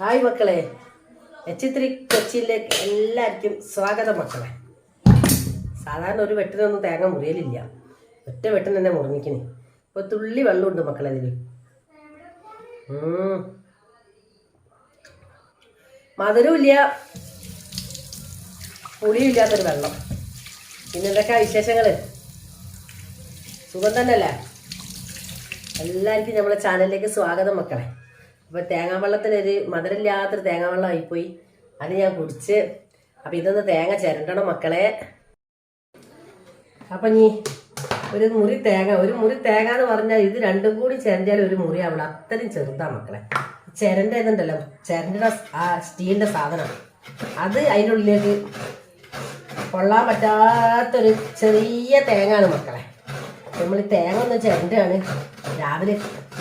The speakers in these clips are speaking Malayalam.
ഹായ് മക്കളെ. എച്ച് ത്രീ കൊച്ചിയിലേക്ക് എല്ലാവർക്കും സ്വാഗതം മക്കളെ. സാധാരണ ഒരു വെട്ടിനൊന്നും തേങ്ങ മുറിയലില്ല. ഒറ്റ വെട്ടിന് തന്നെ മുറിഞ്ഞിക്കണേ ഇപ്പൊ തുള്ളി വെള്ളമുണ്ട് മക്കളെ അതിൽ മധുരമില്ല പുളിയും ഇല്ലാത്തൊരു വെള്ളം. പിന്നെ എന്തൊക്കെയാ വിശേഷങ്ങൾ സുഖം തന്നെയല്ലേ? എല്ലാവർക്കും നമ്മളെ ചാനലിലേക്ക് സ്വാഗതം മക്കളെ. അപ്പോൾ തേങ്ങാവെള്ളത്തിനൊരു മധുരമില്ലാത്തൊരു തേങ്ങാവെള്ളം ആയിപ്പോയി അത് ഞാൻ കുടിച്ച്. അപ്പം ഇതൊന്ന് തേങ്ങ ചിരണ്ടണം മക്കളെ. അപ്പം നീ ഒരു മുറി തേങ്ങ ഒരു മുറി തേങ്ങ എന്ന് പറഞ്ഞാൽ ഇത് രണ്ടും കൂടി ചിരണ്ടിയാൽ ഒരു മുറി അവിടെ അത്രയും ചെറുതാ മക്കളെ. ചിരണ്ട ഇതുണ്ടല്ലോ. ചിരണ്ട ആ സ്റ്റീലിന്റെ സാധനമാണ്. അത് അതിനുള്ളിലേക്ക് കൊള്ളാൻ പറ്റാത്തൊരു ചെറിയ തേങ്ങയാണ് മക്കളെ. നമ്മൾ തേങ്ങ ഒന്ന് ചിരണ്ടാണ്. രാവിലെ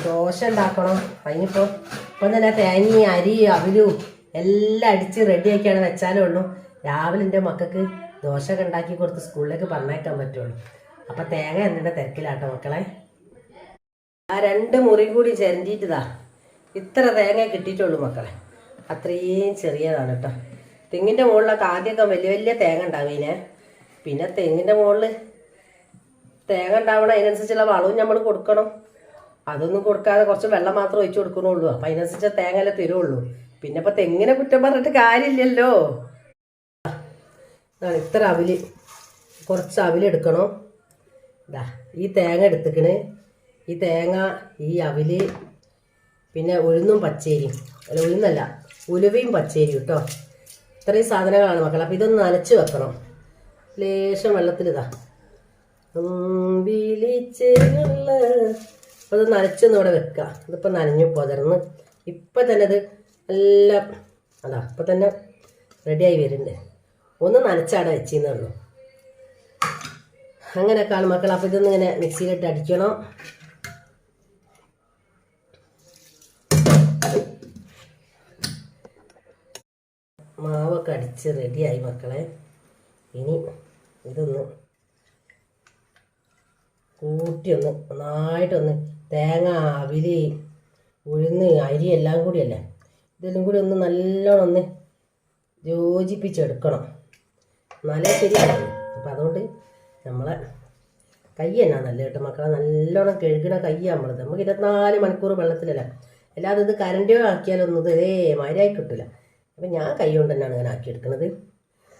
ദോശ ഉണ്ടാക്കണം. അതിനിപ്പോൾ ഇപ്പം തന്നെ തേങ്ങയും അരി അവിലും എല്ലാം അടിച്ച് റെഡിയാക്കിയാണ് വെച്ചാലേ ഉള്ളൂ. രാവിലെ എന്റെ മക്കൾക്ക് ദോശ ഒക്കെ ഉണ്ടാക്കി കൊടുത്ത് സ്കൂളിലേക്ക് പറഞ്ഞേക്കാൻ പറ്റുള്ളൂ. അപ്പം തേങ്ങ എന്നിട്ട് തിരക്കിലാട്ടോ മക്കളെ. ആ രണ്ട് മുറി കൂടി ചിരണ്ടിയിട്ടതാ. ഇത്ര തേങ്ങ കിട്ടിയിട്ടുള്ളൂ മക്കളെ. അത്രയും ചെറിയതാണ് കേട്ടോ. തെങ്ങിന്റെ മുകളിലൊക്കെ ആദ്യമൊക്കെ വലിയ വലിയ തേങ്ങ ഉണ്ടാവീനെ. പിന്നെ തെങ്ങിന്റെ മുകളിൽ തേങ്ങ ഉണ്ടാവണം അതിനനുസരിച്ചുള്ള വളവും നമ്മൾ കൊടുക്കണം. അതൊന്നും കൊടുക്കാതെ കുറച്ച് വെള്ളം മാത്രം ഒഴിച്ചു കൊടുക്കണുള്ളൂ അപ്പം അതിനനുസരിച്ച് തേങ്ങ തരുള്ളൂ. പിന്നെ ഇപ്പം തെങ്ങിനെ കുറ്റം പറഞ്ഞിട്ട് കാര്യമില്ലല്ലോ. ഇത്ര അവിൽ. കുറച്ച് അവിലെടുക്കണം ഇതാ ഈ തേങ്ങ എടുത്തിക്കണ്. ഈ തേങ്ങ ഈ അവിൽ പിന്നെ ഉഴുന്നും പച്ചേരിയും. അല്ല ഉഴുന്നല്ല ഉലുവയും പച്ചേരിയും കേട്ടോ. ഇത്രയും സാധനങ്ങളാണ് മക്കൾ അപ്പം ഇതൊന്ന് നനച്ച് വെക്കണം. ലേശം വെള്ളത്തിലിതാ. വിളിച്ചുള്ള അപ്പോൾ ഇത് നനച്ചൊന്ന് ഇവിടെ വെക്കുക ഇതിപ്പോൾ നനഞ്ഞു പൊതർന്ന്. ഇപ്പം തന്നെ അത് എല്ലാം അതാ ഇപ്പം തന്നെ റെഡിയായി വരുന്നുണ്ട്. ഒന്ന് നനച്ചാടെ വെച്ചെന്നേ ഉള്ളൂ. കാണും മക്കൾ അപ്പോൾ ഇതൊന്നും ഇങ്ങനെ മിക്സിയിലിട്ട് അടിക്കണം. മാവൊക്കെ അടിച്ച് റെഡിയായി മക്കളെ. ഇനി ഇതൊന്ന് കൂട്ടി ഒന്ന് നന്നായിട്ടൊന്ന് തേങ്ങ അവിൽ ഉഴുന്ന് അരി എല്ലാം കൂടിയല്ലേ? ഇതെല്ലാം കൂടി ഒന്ന് നല്ലോണം ഒന്ന് യോജിപ്പിച്ചെടുക്കണം. എന്നാലേ ശരിയാണ് അപ്പം അതുകൊണ്ട് നമ്മളെ കൈ എന്നാ നല്ല കേട്ടോ മക്കളെ? നല്ലോണം കഴുകണ കയ്യാണ് നമ്മളത്. നമുക്ക് ഇരുപത്തിനാല് മണിക്കൂർ വെള്ളത്തിലല്ല? അല്ലാതെ ഇത് കരണ്ടിയോ ആക്കിയാലൊന്നും ഇത് ഏ മരയായി കിട്ടില്ല അപ്പം ഞാൻ കൈ കൊണ്ട് തന്നെയാണ് ഇങ്ങനെ ആക്കിയെടുക്കുന്നത്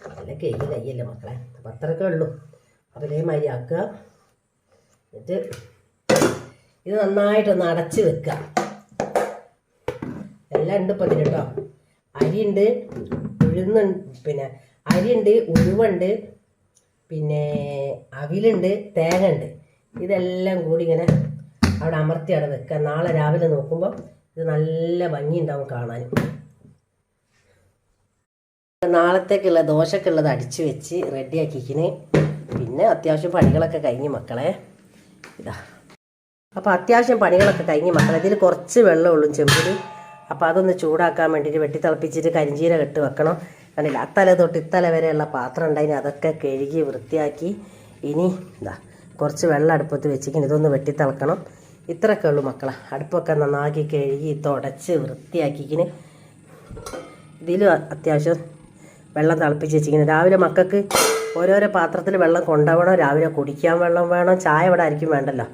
നല്ല കഴുകി കയ്യല്ലേ മക്കളെ? അപ്പം അത്രയൊക്കെ ഉള്ളൂ. അപ്പോൾ ഇതേമാതിരി ആക്കുക. എന്നിട്ട് ഇത് നന്നായിട്ടൊന്ന് അടച്ച് വെക്കുക. എല്ലാം ഉണ്ട് ഇപ്പം ഇതിന് കേട്ടോ അരിയുണ്ട് ഉഴുന്ന് പിന്നെ അരിയുണ്ട് ഉഴുവുണ്ട് പിന്നെ അവിലുണ്ട് തേങ്ങ ഉണ്ട് ഇതെല്ലാം കൂടി ഇങ്ങനെ അവിടെ അമർത്തി അവിടെ വെക്കുക. നാളെ രാവിലെ നോക്കുമ്പോൾ ഇത് നല്ല ഭംഗിയുണ്ടാവും കാണാൻ. നാളത്തേക്കുള്ള ദോശക്കുള്ളത് അടിച്ചു വെച്ച് റെഡിയാക്കിക്കിന് പിന്നെ അത്യാവശ്യം പണികളൊക്കെ കഴിഞ്ഞ് മക്കളെ. ഇതാ. അപ്പോൾ അത്യാവശ്യം പണികളൊക്കെ കഴിഞ്ഞ് മക്കളെ ഇതിൽ കുറച്ച് വെള്ളമുള്ളൂ ചെമ്പിൽ അപ്പോൾ അതൊന്ന് ചൂടാക്കാൻ വേണ്ടിയിട്ട് വെട്ടി തിളപ്പിച്ചിട്ട് കരിഞ്ചീര കെട്ട് വെക്കണം. കണ്ടില്ല? അത്തല തൊട്ട് ഇത്തല വരെയുള്ള പാത്രം ഉണ്ടായിന് അതൊക്കെ കഴുകി വൃത്തിയാക്കി ഇനി ഇതാ കുറച്ച് വെള്ളം അടുപ്പത്ത് വെച്ചിങ്ങനെ ഇതൊന്ന് വെട്ടി തിളക്കണം. ഇത്രയൊക്കെ ഉള്ളൂ മക്കളെ. അടുപ്പൊക്കെ നന്നാക്കി കഴുകി തുടച്ച് വൃത്തിയാക്കിക്കിന് ഇതിലും അത്യാവശ്യം വെള്ളം തിളപ്പിച്ച് വെച്ചിങ്ങനെ രാവിലെ മക്കൾക്ക് ഓരോരോ പാത്രത്തിൽ വെള്ളം കൊണ്ടുപോകണം രാവിലെ കുടിക്കാൻ വെള്ളം വേണം ചായ ഇവിടെ ആയിരിക്കും വേണ്ടല്ലോ.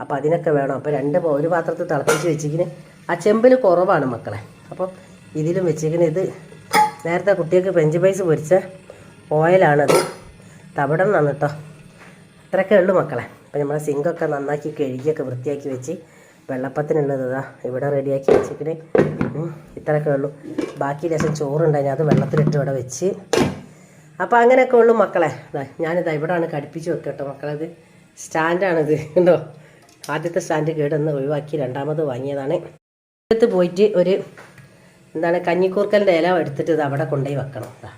അപ്പോൾ അതിനൊക്കെ വേണം. അപ്പോൾ രണ്ട് ഒരു പാത്രത്തിൽ തിളപ്പിച്ച് വെച്ചിരിക്കുന്നത് ആ ചെമ്പിൽ കുറവാണ് മക്കളെ. അപ്പോൾ ഇതിലും വെച്ചിരിക്കുന്നത് ഇത്. നേരത്തെ കുട്ടികൾക്ക് ഫ്രഞ്ച് പൈസ പൊരിച്ച ഓയിലാണത് തവിടം എന്നാണ് കേട്ടോ. അത്രയൊക്കെ ഉള്ളൂ മക്കളെ. അപ്പോൾ നമ്മളെ സിങ്കൊക്കെ നന്നാക്കി കഴുകിയൊക്കെ വൃത്തിയാക്കി വെച്ച് വെള്ളപ്പത്തിനുള്ളത് ഇതാ ഇവിടെ റെഡിയാക്കി വെച്ചിട്ട് ഇത്രയൊക്കെ ഉള്ളൂ. ബാക്കി രസം ഞാൻ അത് വെള്ളത്തിലിട്ട് ഇവിടെ വെച്ച് അപ്പോൾ അങ്ങനെയൊക്കെ ഉള്ളു മക്കളെ. ഞാനിതാ ഇവിടെയാണ് കടുപ്പിച്ച് വെക്കട്ടോ മക്കളത് സ്റ്റാൻഡാണിത് ഉണ്ടോ ആദ്യത്തെ സ്റ്റാൻഡ് കേടൊന്ന് ഒഴിവാക്കി രണ്ടാമത് വാങ്ങിയതാണ്. അടുത്ത് പോയിട്ട് ഒരു എന്താണ് കഞ്ഞിക്കൂർക്കലിന്റെ ഇല എടുത്തിട്ട് ഇത് അവിടെ കൊണ്ടുപോയി വെക്കണം. ഇതാ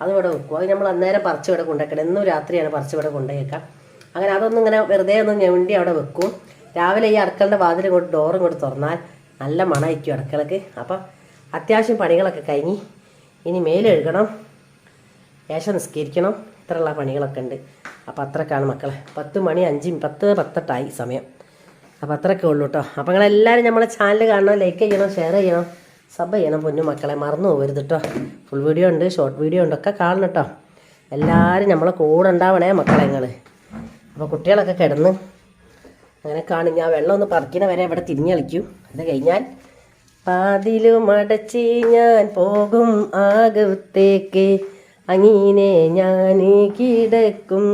അത് ഇവിടെ വെക്കും. അത് നമ്മൾ അന്നേരം പറിച്ച് ഇവിടെ കൊണ്ടുവയ്ക്കണം. എന്നും രാത്രിയാണ് പറിച്ച് ഇവിടെ കൊണ്ടുപോയി വെക്കാം. അങ്ങനെ അതൊന്നും ഇങ്ങനെ വെറുതെ ഒന്ന് ഞെണ്ടി അവിടെ വെക്കും. രാവിലെ ഈ അടുക്കളുടെ വാതിൽ കൊണ്ട് ഡോറും കൊണ്ട് തുറന്നാൽ നല്ല മണമായിരിക്കും അടുക്കളക്ക്. അപ്പം അത്യാവശ്യം പണികളൊക്കെ കഴിഞ്ഞ് ഇനി മേലെഴുകണം. ശേഷം നിസ്കരിക്കണം. ഇത്രയുള്ള പണികളൊക്കെ ഉണ്ട്. അപ്പോൾ അത്രക്കാണ് മക്കളെ. പത്ത് മണി അഞ്ച് പത്ത് പത്തെട്ടായി സമയം. അപ്പോൾ അത്രയൊക്കെ ഉള്ളൂ കേട്ടോ അപ്പോൾ നിങ്ങളെല്ലാവരും നമ്മളെ ചാനൽ കാണണം ലൈക്ക് ചെയ്യണം ഷെയർ ചെയ്യണം സബ് ചെയ്യണം പൊന്നു മക്കളെ. മറന്നു പോകരുത് കേട്ടോ ഫുൾ വീഡിയോ ഉണ്ട് ഷോർട്ട് വീഡിയോ ഉണ്ട്. ഒക്കെ കാണണം കേട്ടോ എല്ലാവരും നമ്മളെ കൂടെ ഉണ്ടാവണേ മക്കളെ നിങ്ങൾ അപ്പോൾ കുട്ടികളൊക്കെ കിടന്ന് അങ്ങനെ കാണും. ഞാൻ വെള്ളം ഒന്ന് പറിക്കണ വരെ ഇവിടെ തിരിഞ്ഞ് കളിക്കൂ. അത് കഴിഞ്ഞാൽ പാതിലും അടച്ച് ഞാൻ പോകും ആകത്തേക്ക്. അങ്ങനെ ഞാൻ കിടക്കും.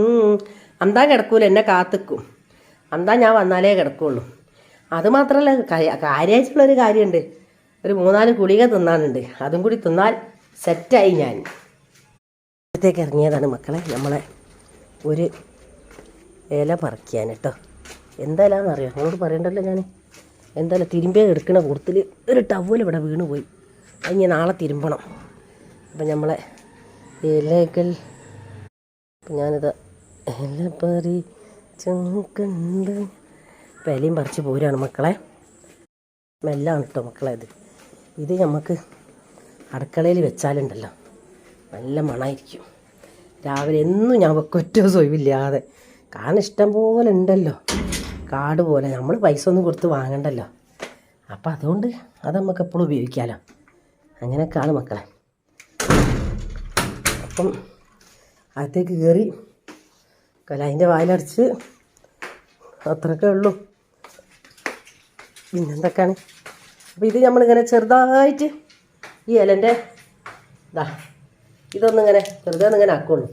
അന്താ കിടക്കൂല എന്നെ കാത്തിക്കും. അന്താ ഞാൻ വന്നാലേ കിടക്കുള്ളൂ. അത് മാത്രമല്ല കാര്യ- കാര്യമായിട്ടുള്ളൊരു കാര്യമുണ്ട് ഒരു മൂന്നാൽ ഗുളിക തിന്നാനുണ്ട്. അതും കൂടി തിന്നാൽ സെറ്റായി ഞാൻ. ഇവിടത്തേക്ക് ഇറങ്ങിയതാണ് മക്കളെ നമ്മളെ ഒരു ഇല പറിക്കാൻ കേട്ടോ എന്തായാലും അറിയാം നിങ്ങളോട് പറയണ്ടല്ലോ ഞാൻ എന്തായാലും തിരുമ്പിയ എടുക്കണ കൂട്ടത്തിൽ ഒരു ടവൽ ഇവിടെ വീണ് പോയി അത് ഞാൻ നാളെ തിരുമ്പണം. അപ്പം നമ്മളെ ഇലകൾ. ഞാനത് ഇല പറി ചുണ്ട് ഇലയും പറിച്ച് പോരാണ് മക്കളെ. മെല്ലാണ് കേട്ടോ മക്കളെ ഇത്. ഇത് നമുക്ക് അടുക്കളയിൽ വെച്ചാലുണ്ടല്ലോ. നല്ല മണമായിരിക്കും രാവിലെ എന്നും ഞാൻ വെക്കും. ഒറ്റ സൊയ്വില്ലാതെ കാരണം ഇഷ്ടം പോലെ ഉണ്ടല്ലോ. കാട് പോലെ. നമ്മൾ പൈസ ഒന്നും കൊടുത്ത് വാങ്ങണ്ടല്ലോ. അപ്പം അതുകൊണ്ട് അത് നമുക്ക് എപ്പോഴും ഉപയോഗിക്കാമല്ലോ അങ്ങനെയൊക്കെയാണ് മക്കളെ. അപ്പം അകത്തേക്ക് കയറി കലായിന്റെ വായിലടിച്ച് അത്രയൊക്കെ ഉള്ളൂ. പിന്നെന്തൊക്കെയാണ് അപ്പോൾ ഇത് നമ്മളിങ്ങനെ ചെറുതായിട്ട് ഈ ഇലന്റെ ഇതാ ഇതൊന്നിങ്ങനെ വെറുതെ ഒന്നിങ്ങനെ ആക്കുള്ളൂ.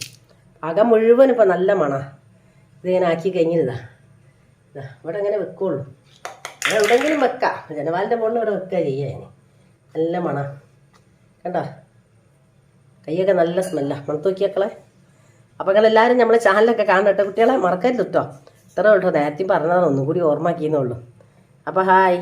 അകം മുഴുവൻ ഇപ്പം നല്ല മണ. ഇതിങ്ങനെ ആക്കി കഴിഞ്ഞിരുതാ ഇതാ ഇവിടെ ഇങ്ങനെ വെക്കുള്ളൂ. എവിടെയെങ്കിലും വെക്കാം. ജനവാലിന്റെ മുകളിൽ ഇവിടെ വെക്കുക ചെയ്യാൻ നല്ല മണ. കണ്ടോ? കൈയൊക്കെ നല്ല സ്മെല്ലാണ് മണത്ത് നോക്കിയേക്കളെ അപ്പോൾ എല്ലാവരും നമ്മളെ ചാനലൊക്കെ കാണട്ടെ കുട്ടികളെ മറക്കരുത് കേട്ടോ ഇത്ര കേട്ടോ നേരത്തെ പറഞ്ഞതാണ്. ഒന്നും കൂടി ഓർമ്മയാക്കിയെന്നുള്ളൂ അപ്പോൾ ഹായ്.